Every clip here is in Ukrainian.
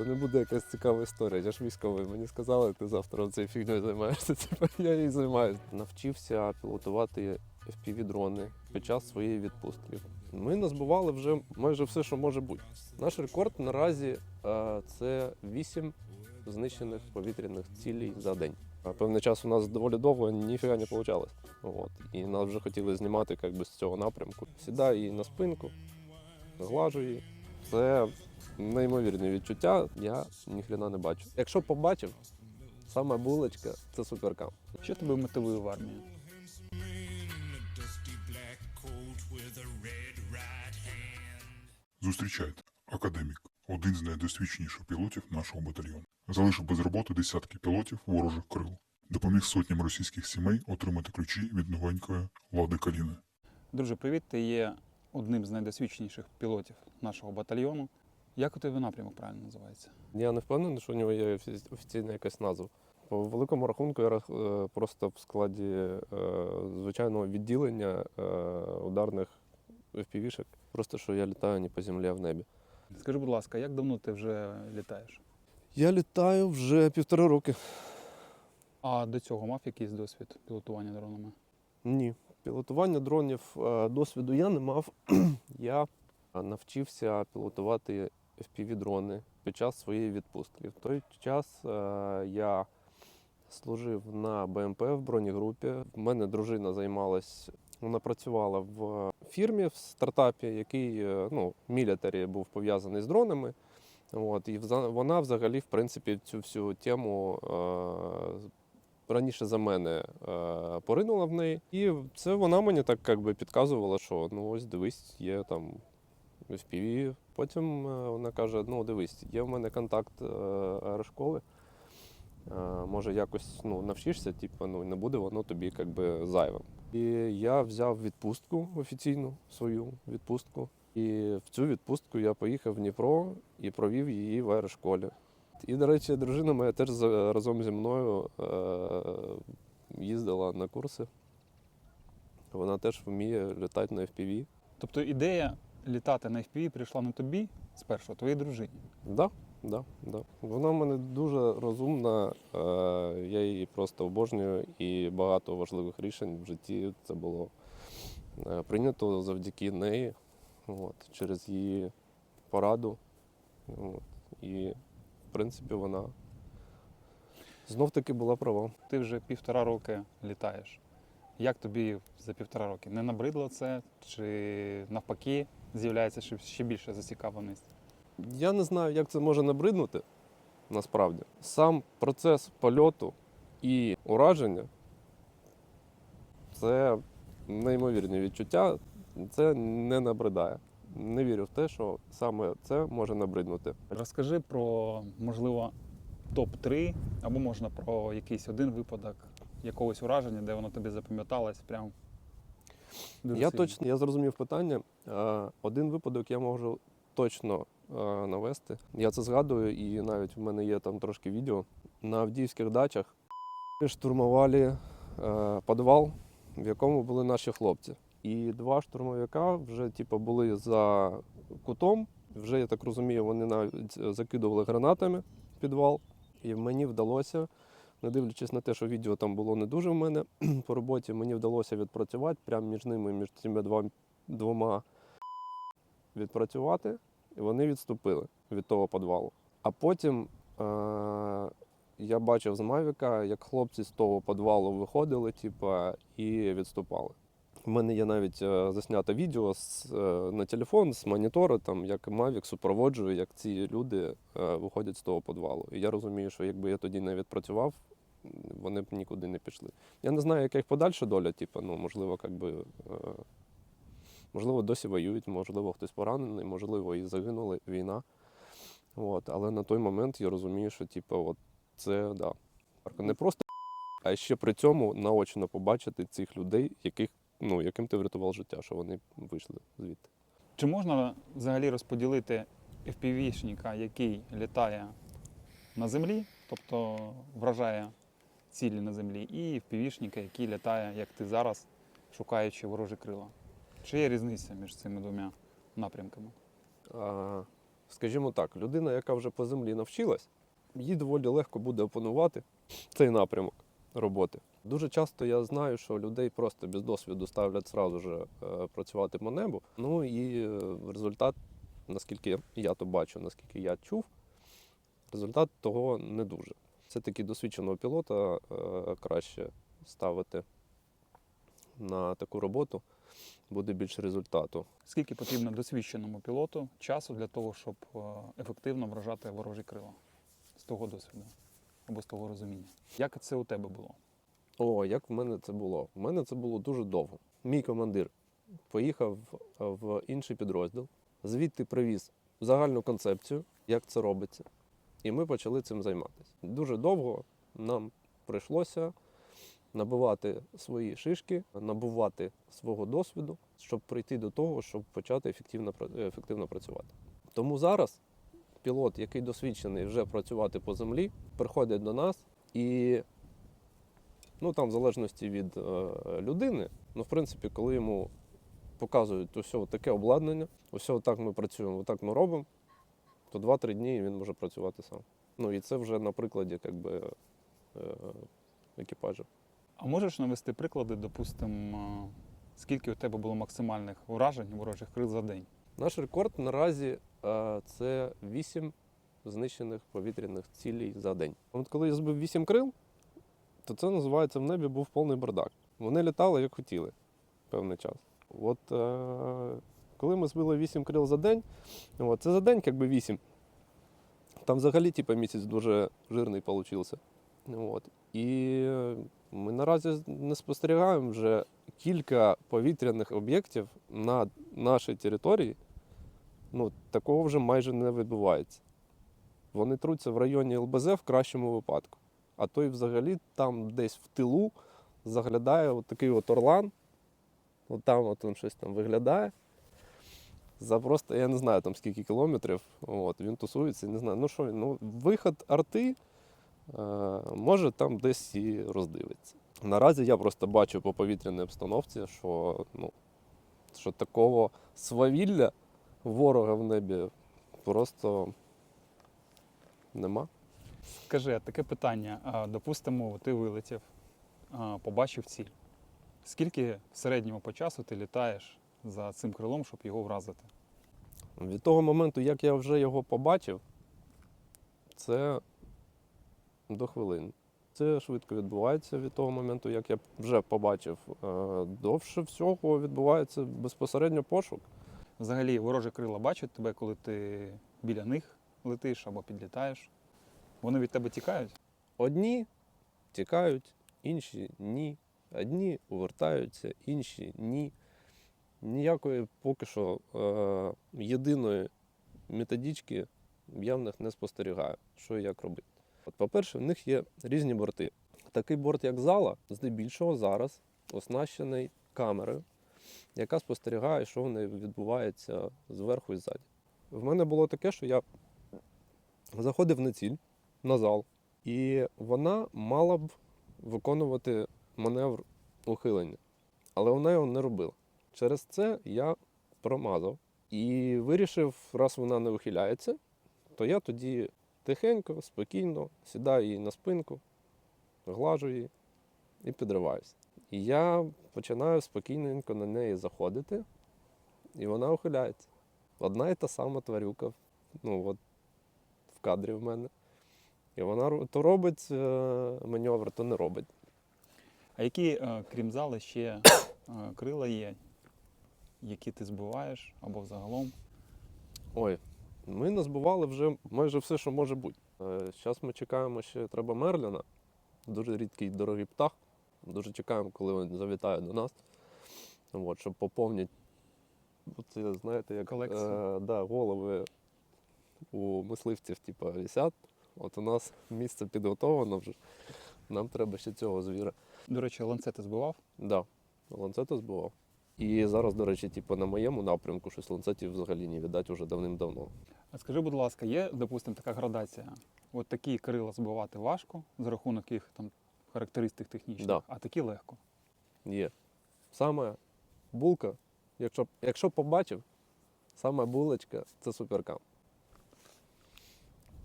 це не буде якась цікава історія. Я ж військовий. Мені сказали, ти завтра цією фігньою займаєшся. Типа я їй займаюся. Навчився пілотувати FPV-дрони під час своєї відпустки. Ми назбивали вже майже все, що може бути. Наш рекорд наразі е, це 8 знищених повітряних цілей за день. Певний час у нас доволі довго ніфіга не вийшло. От. І нас вже хотіли знімати як би, з цього напрямку. Сідаю її на спинку, глажу її. Це неймовірне відчуття, я ніхрена не бачу. Якщо побачив, саме булочка це суперкам. Що тебе мотивує в армії? Зустрічайте, академік, один з найдосвідченіших пілотів нашого батальйону. Залишив без роботи десятки пілотів ворожих крил. Допоміг сотням російських сімей отримати ключі від новенької лади Каліни. Друже, привіт, ти є одним з найдосвідченіших пілотів нашого батальйону. Як у тебе напрямок правильно називається? Я не впевнений, що у нього є офіційна якась назва. По великому рахунку я е, просто в складі е, звичайного відділення е, ударних FPV-шок. Просто що я літаю не по землі, а в небі. Скажи, будь ласка, як давно ти вже літаєш? Я літаю вже півтора роки. А до цього мав якийсь досвід пілотування дронами? Ні, пілотування дронів досвіду я не мав. я навчився пілотувати FPV-дрони під час своєї відпустки. В той час е, я служив на БМП в бронегрупі. В мене дружина займалась, вона працювала в фірмі в стартапі, який е, ну, мілітарі був пов'язаний з дронами. От, і вона взагалі, в принципі, цю всю тему е, раніше за мене е, поринула в неї. І це вона мені так як би підказувала, що ну ось дивись, є там FPV. Потім е, вона каже: ну дивись, є в мене контакт е, аерошколи. Е, може, якось ну, навчишся, типу, ну не буде воно тобі як би зайвим. І я взяв відпустку офіційну свою відпустку. І в цю відпустку я поїхав в Дніпро і провів її в аерошколі. І, до речі, дружина моя теж разом зі мною їздила на курси. Вона теж вміє літати на FPV. Тобто ідея літати на FPV прийшла не тобі спершу, а твоїй дружині. Да, да, да. Вона в мене дуже розумна, е, я її просто обожнюю, і багато важливих рішень в житті це було е, прийнято завдяки неї, от, через її пораду. От, і, в принципі, вона знов таки була права. Ти вже півтора роки літаєш. Як тобі за півтора роки? Не набридло це? Чи навпаки з'являється ще- більше зацікавленість? Я не знаю, як це може набриднути насправді. Сам процес польоту і ураження це неймовірні відчуття, це не набридає. Не вірю в те, що саме це може набриднути. Розкажи про, можливо, топ-3, або можна про якийсь один випадок якогось ураження, де воно тобі запам'яталось прям. дуже Я сильно. точно я зрозумів питання. Один випадок я можу точно навести. Я це згадую, і навіть в мене є там трошки відео. На Авдіївських дачах ми штурмували е, підвал, в якому були наші хлопці. І два штурмовика вже типу, були за кутом. Вже, я так розумію, вони навіть закидували гранатами в підвал. І мені вдалося, не дивлячись на те, що відео там було не дуже в мене по роботі, мені вдалося відпрацювати прямо між ними, між цими двома відпрацювати, і вони відступили від того підвалу. А потім е- я бачив з Мавіка, як хлопці з того підвалу виходили, типу, і відступали. У мене є навіть е, заснято відео з, е, на телефон з монітора, там, як Мавік супроводжує, як ці люди е, виходять з того підвалу. І я розумію, що якби я тоді не відпрацював, вони б нікуди не пішли. Я не знаю, яка їх подальша доля, типу, ну, можливо, як би, е, можливо, досі воюють, можливо, хтось поранений, можливо, і загинули війна. От, але на той момент я розумію, що типу, от це да. Не просто, а ще при цьому наочно побачити цих людей, яких, ну, яким ти врятував життя, що вони вийшли звідти. Чи можна взагалі розподілити FPV-шника, який літає на землі, тобто вражає цілі на землі, і FPV-шника, який літає, як ти зараз, шукаючи ворожі крила? Чи є різниця між цими двома напрямками? А, скажімо так, людина, яка вже по землі навчилась, їй доволі легко буде опанувати цей напрямок роботи. Дуже часто я знаю, що людей просто без досвіду ставлять зразу ж е, працювати по небу. Ну і е, результат, наскільки я то бачу, наскільки я чув, результат того не дуже. Все-таки досвідченого пілота е, краще ставити на таку роботу, буде більше результату. Скільки потрібно досвідченому пілоту часу для того, щоб ефективно вражати ворожі крила з того досвіду або з того розуміння? Як це у тебе було? О, як в мене це було? В мене це було дуже довго. Мій командир поїхав в інший підрозділ, звідти привіз загальну концепцію, як це робиться. І ми почали цим займатися. Дуже довго нам прийшлося набивати свої шишки, набувати свого досвіду, щоб прийти до того, щоб почати ефективно, ефективно працювати. Тому зараз пілот, який досвідчений вже працювати по землі, приходить до нас і Ну там в залежності від е, людини. Ну, в принципі, коли йому показують усе таке обладнання, усе отак ми працюємо, отак ми робимо, то 2-3 дні він може працювати сам. Ну і це вже на прикладі як би, е, екіпажу. А можеш навести приклади, допустимо, скільки у тебе було максимальних уражень ворожих крил за день? Наш рекорд наразі е, це 8 знищених повітряних цілей за день. От коли я збив 8 крил, то це називається в небі був повний бардак. Вони літали як хотіли певний час. От е, коли ми збили 8 крил за день, от, це за день якби 8. Там взагалі типу, місяць дуже жирний получився. От. І ми наразі не спостерігаємо вже кілька повітряних об'єктів на нашій території. Ну, такого вже майже не відбувається. Вони труться в районі ЛБЗ в кращому випадку. А то й взагалі там десь в тилу заглядає от такий от орлан. От там от він щось там виглядає. За просто, я не знаю там скільки кілометрів. От, він тусується, не знаю. Ну що ну, виход арти е, може там десь і роздивиться. Наразі я просто бачу по повітряній обстановці, що, ну, що такого свавілля ворога в небі просто нема. Скажи, таке питання. Допустимо, ти вилетів, побачив ціль. Скільки в середньому по часу ти літаєш за цим крилом, щоб його вразити? Від того моменту, як я вже його побачив, це до хвилин. Це швидко відбувається від того моменту, як я вже побачив. Е, Довше всього відбувається безпосередньо пошук. Взагалі, ворожі крила бачать тебе, коли ти біля них летиш або підлітаєш. Вони від тебе тікають. Одні тікають, інші ні. Одні повертаються, інші ні. Ніякої поки що е, єдиної методички я в них не спостерігаю, що і як робити. От, по-перше, в них є різні борти. Такий борт, як зала, здебільшого зараз оснащений камерою, яка спостерігає, що в неї відбувається зверху і ззаді. В мене було таке, що я заходив на ціль, на зал, і вона мала б виконувати маневр ухилення. Але вона його не робила. Через це я промазав і вирішив, раз вона не ухиляється, то я тоді тихенько, спокійно сідаю її на спинку, глажу її і підриваюся. І я починаю спокійненько на неї заходити, і вона ухиляється. Одна і та сама тварюка, ну от в кадрі в мене. І вона то робить е, маневр, то не робить. А які, е, крім зали, ще е, крила є, які ти збиваєш або взагалом? Ой, ми назбивали вже майже все, що може бути. Зараз ми чекаємо ще треба Мерліна. Дуже рідкий дорогий птах. Дуже чекаємо, коли він завітає до нас. От, щоб поповнити, це, знаєте, як Колекцію. Е, да, голови у мисливців типу, висять. От у нас місце підготовлено вже. Нам треба ще цього звіра. До речі, ланцети збивав. Да, ланцета збивав. І зараз, до речі, типу, на моєму напрямку щось ланцетів взагалі не віддать уже давним-давно. А скажи, будь ласка, є, допустимо, така градація. От такі крила збивати важко за рахунок їх там характеристик технічних, Да. а такі легко. Є. Саме булка, якщо, якщо побачив, саме булочка це суперкам.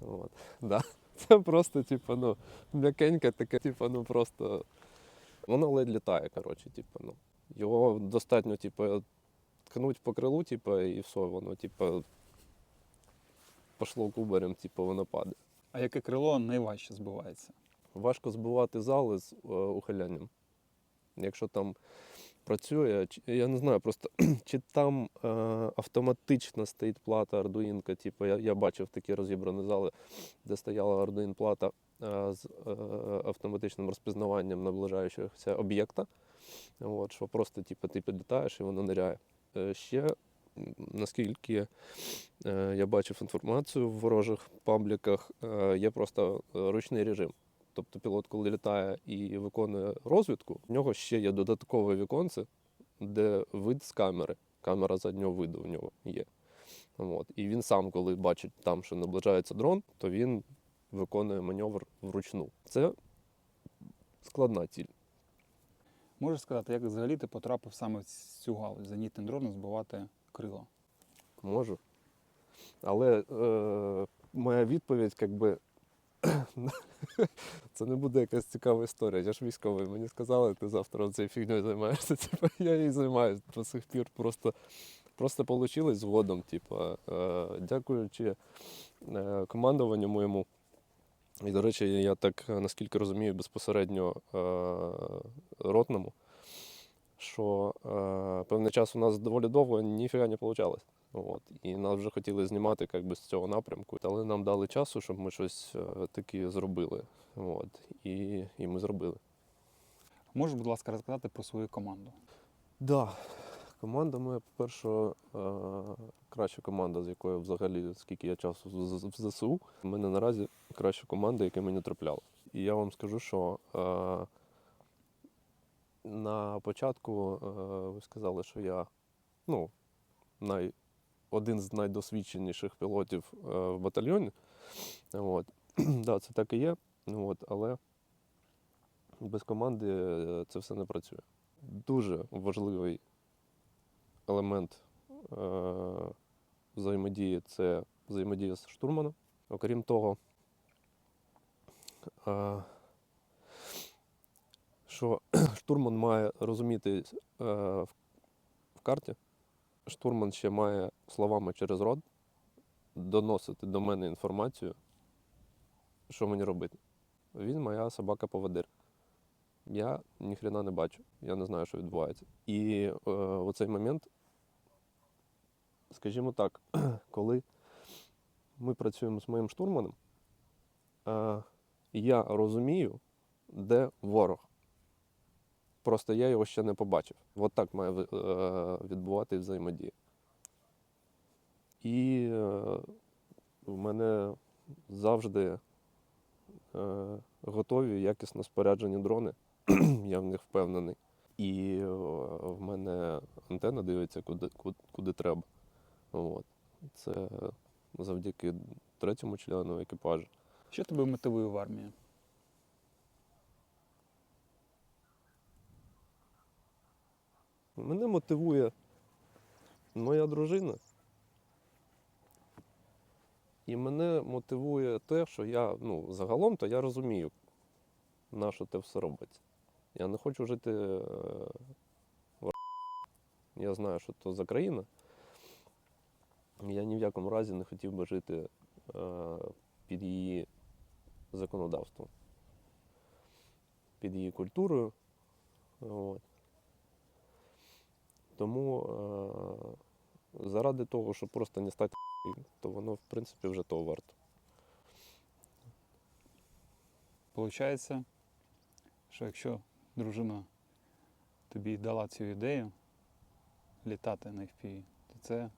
От. Да. Це просто, типу, ну, м'якеньке таке, типу, ну просто. Воно ледь літає, коротше, типу, ну. Його достатньо, типу, ткнуть по крилу, типу, і все, воно, типу, пошло кубарем, типу, воно падає. А яке крило найважче збивається? Важко збивати зали з е, ухилянням. Якщо там працює, я не знаю, просто чи там е, автоматично стоїть плата Arduino, типу, я, я бачив такі розібрані зали, де стояла Arduino плата е, з автоматичним розпізнаванням наближаючогося об'єкта. От, що просто типу, ти підлітаєш і воно ниряє. Ще, наскільки я бачив інформацію в ворожих пабліках, є просто ручний режим. Тобто пілот, коли літає і виконує розвідку, в нього ще є додаткове віконце, де вид з камери. Камера заднього виду в нього є. От. І він сам, коли бачить там, що наближається дрон, то він виконує маневр вручну. Це складна ціль. Можеш сказати, як взагалі ти потрапив саме в цю галузь зенітним дроном збивати крила? Можу. Але е, моя відповідь, якби. Це не буде якась цікава історія. Я ж військовий. Мені сказали, ти завтра цією фігньою займаєшся. Типу, я їй займаюся до сих пір. Просто, просто вийшло згодом. Типу, е, дякуючи е, командуванню моєму. І, до речі, я так, наскільки розумію, безпосередньо е, ротному, що е, певний час у нас доволі довго ніфіга не вийшло. От. І нас вже хотіли знімати як би, з цього напрямку, але нам дали часу, щоб ми щось е, таке зробили. От. І, і ми зробили. Можеш, будь ласка, розказати про свою команду? Да. Команда моя, по-перше, е, краща команда, з якою взагалі скільки я часу в в ЗСУ. У мене наразі краща команда, яка мені трапляла. І я вам скажу, що е, на початку е, ви сказали, що я ну, най, один з найдосвідченіших пілотів е, в батальйоні. От. да, це так і є. От, але без команди е, це все не працює. Дуже важливий елемент взаємодії це взаємодія з штурманом. Окрім того, що штурман має розуміти е, в, карті, штурман ще має словами через рот доносити до мене інформацію, що мені робити. Він моя собака-поводир. Я ніхрена не бачу, я не знаю, що відбувається. І е, в цей момент, скажімо так, коли ми працюємо з моїм штурманом, е, я розумію, де ворог. Просто я його ще не побачив. От так має е, відбувати взаємодія. І е, в мене завжди е, готові, якісно споряджені дрони. я в них впевнений. І в мене антенна дивиться куди, куди, куди треба. От. Це завдяки третьому члену екіпажу. Що тебе мотивує в армії? Мене мотивує моя дружина. І мене мотивує те, що я, ну, загалом, то я розумію, на що це все робиться. Я не хочу жити е, в Я знаю, що це за країна. Я ні в якому разі не хотів би жити е, під її законодавством, під її культурою. От. Тому е, заради того, щоб просто не стати, то воно, в принципі, вже того варто. Получається, що якщо дружина тобі дала цю ідею літати на FPV, то це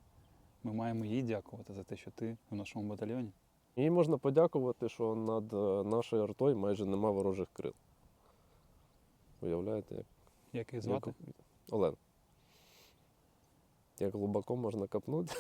ми маємо їй дякувати за те, що ти в нашому батальйоні. І можна подякувати, що над е, нашою артою майже нема ворожих крил. Уявляєте, як, Як її звати? як Олен. Як глибоко можна копнути.